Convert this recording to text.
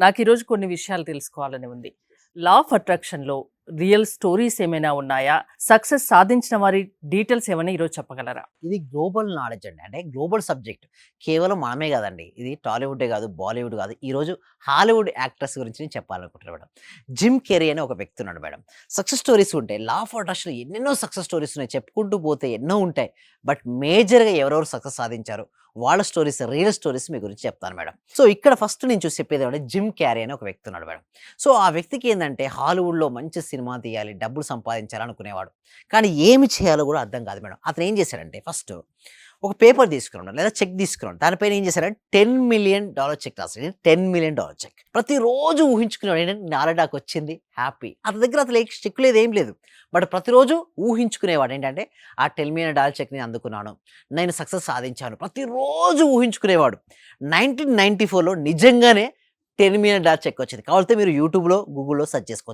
నాకు ఈరోజు కొన్ని విషయాలు తెలుసుకోవాలని ఉంది. లా ఆఫ్ అట్రాక్షన్లో రియల్ స్టోరీస్ ఏమైనా ఉన్నాయా? సక్సెస్ సాధించిన వారి డీటెయిల్స్ ఏమైనా ఈరోజు చెప్పగలరా? ఇది గ్లోబల్ నాలెడ్జ్ అండి. అంటే గ్లోబల్ సబ్జెక్ట్ కేవలం మనమే కాదండి. ఇది టాలీవుడే కాదు బాలీవుడ్ కాదు. ఈరోజు హాలీవుడ్ యాక్టర్స్ గురించి నేను చెప్పాలనుకుంటున్నాను మేడం. జిమ్ కెరీ అనే ఒక వ్యక్తి ఉన్నాడు మేడం. సక్సెస్ స్టోరీస్ ఉంటాయి. లా ఆఫ్ అట్రాక్షన్ ఎన్నెన్నో సక్సెస్ స్టోరీస్ ఉన్నాయి. చెప్పుకుంటూ పోతే ఎన్నో ఉంటాయి. బట్ మేజర్గా ఎవరెవరు సక్సెస్ సాధించారు? వాళ్ళ స్టోరీస్ రియల్ స్టోరీస్ మీ గురించి చెప్తాను మేడం. సో ఇక్కడ ఫస్ట్ నేను చూసి చెప్పేది ఏమంటే జిమ్ క్యారీ అని ఒక వ్యక్తి ఉన్నాడు మేడం. సో ఆ వ్యక్తికి ఏంటంటే హాలీవుడ్లో మంచి సినిమా తీయాలి డబ్బులు సంపాదించాలనుకునేవాడు కానీ ఏమి చేయాలో కూడా అర్థం కాదు మేడం. అతను ఏం చేశాడంటే ఫస్ట్ ఒక పేపర్ తీసుకురావడం లేదా చెక్ తీసుకురావడం దానిపైన ఏం చేశారంటే టెన్ మిలియన్ డాలర్ చెక్ రాశారు టెన్ మిలియన్ డాలర్ చెక్ ప్రతిరోజు ఊహించుకునేవాడు ఏంటంటే నాలుగు వచ్చింది హ్యాపీ. అతని దగ్గర అసలు ఏ చెక్ లేదు ఏం లేదు. బట్ ప్రతిరోజు ఊహించుకునేవాడు ఏంటంటే ఆ టెన్ మిలియన్ డాలర్ చెక్ నేను అందుకున్నాను. నేను సక్సెస్ సాధించాను. ప్రతిరోజు ఊహించుకునేవాడు. నైన్టీన్ నైన్టీ ఫోర్లో నిజంగానే టెన్ మిలియన్ డాలర్ చెక్ వచ్చింది. కావాలంటే మీరు యూట్యూబ్లో గూగుల్లో సెర్చ్ చేసుకోవచ్చు.